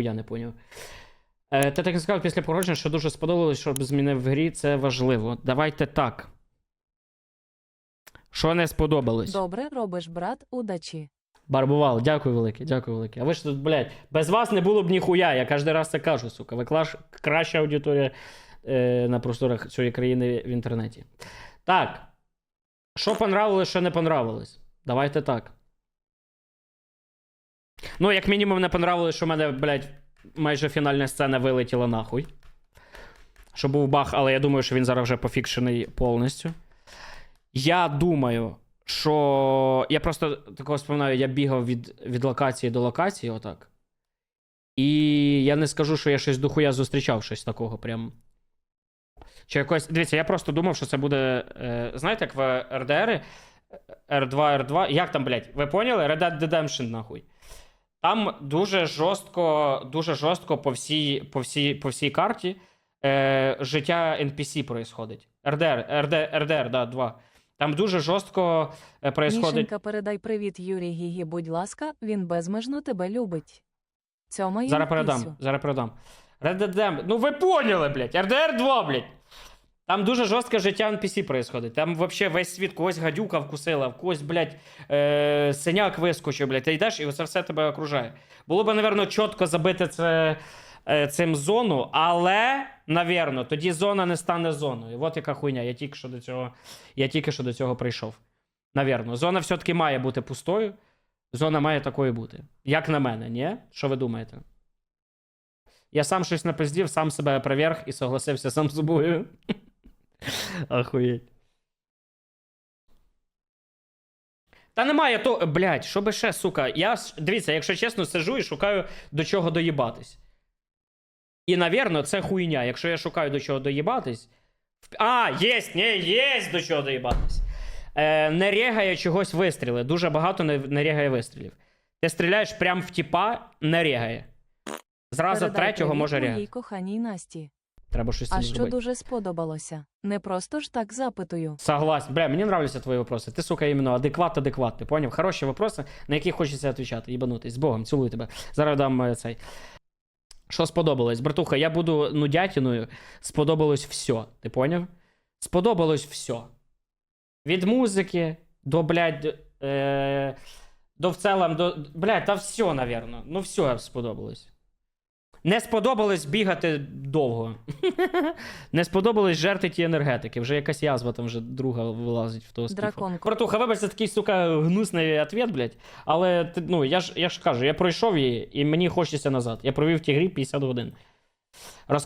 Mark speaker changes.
Speaker 1: Я не поняв. Е, ти так сказав після погодження, що дуже сподобалось, щоб змінив в грі, це важливо. Давайте так. Що не сподобалось?
Speaker 2: Добре робиш, брат, удачі.
Speaker 1: Барбувал, дякую велике, дякую велике. А ви ж тут, блядь, без вас не було б ніхуя. Я кожен раз це кажу, сука. Ви клаш... краща аудиторія е, на просторах цієї країни в інтернеті. Так. Що понравилось, що не понравилось? Давайте так. Ну, як мінімум, не понравилось, що в мене, блядь, майже фінальна сцена вилетіла нахуй. Що був баг, але я думаю, що він зараз вже пофікшений повністю. Я думаю, що я просто такого споминаю, я бігав від, від локації до локації, отак. І я не скажу, що я щось дохуя зустрічав щось такого прям. Чи якось. Дивіться, я просто думав, що це буде. Е, знаєте, як в РДР, R2, R2. Як там, блядь? Ви поняли? Red Dead Redemption, нахуй. Там дуже жорстко, дуже жорстко по всій, по всій, по всій карті е, життя NPC происходить. RDR, RDR, RDR, да, 2. Там дуже жорстко е, происходить.
Speaker 2: Мішенька, передай привіт Юрій Гігі, будь ласка, він безмежно тебе любить. Цьомаю
Speaker 1: Зараз передам, зараз передам. Red Dead. Ну ви поняли, блядь. RDR 2, блядь. Там дуже жорстке життя NPC происходить. Там вообще весь світ когось гадюка вкусила, в когось, блядь, е- синяк вискочив, блядь. Ти йдеш і оце все тебе окружає. Було б, напевно, чітко забити це, е, цим зону, але, навірно, тоді зона не стане зоною. От яка хуйня. Я тільки що до цього, я тільки що до цього прийшов. Навірно, зона все-таки має бути пустою. Зона має такою бути. Як на мене, ні? Що ви думаєте? Я сам щось напиздів, сам себе проверх і согласився сам з собою. Охуєть. Та немає то. Блять, що би ще, сука. Я, дивіться, якщо чесно, сижу і шукаю до чого доїбатись. І, навірно, це хуйня. Якщо я шукаю до чого доїбатись. А, єсть, ні, єсть до чого доїбатись. Е, не регає чогось вистріли. Дуже багато не, не регає вистрілів. Ти стріляєш прямо в тіпа, не регає. Зразу
Speaker 2: Передай
Speaker 1: третього може
Speaker 2: моїй
Speaker 1: регати.
Speaker 2: коханій Насті.
Speaker 1: Треба щось з
Speaker 2: А
Speaker 1: цим
Speaker 2: що
Speaker 1: зробити.
Speaker 2: дуже сподобалося? Не просто ж так запитую.
Speaker 1: Согласен. Бля, мне нравятся твои вопросы. Ты, сука, именно адекват, адекват. Ты понял? Хороші вопроси, на які хочеться відповідати. Їбанутись. З Богом, цілую тебе. Зараз дам е, цей. Що сподобалось? Братуха, я буду нудятіною. Сподобалось все. Ти поняв? Сподобалось все. Від музики до, блядь, е, до в целом, до. Блядь, та все, навірно. Ну, все сподобалось. Не сподобалось бігати довго. Не сподобалось жерти ті енергетики. Вже якась язва там вже друга вилазить в того скіфа. Братуха, вибач, це такий, сука, гнусний ответ, блядь. Але ну, я ж, я ж кажу, я пройшов її, і мені хочеться назад. Я провів ті грі 50 годин.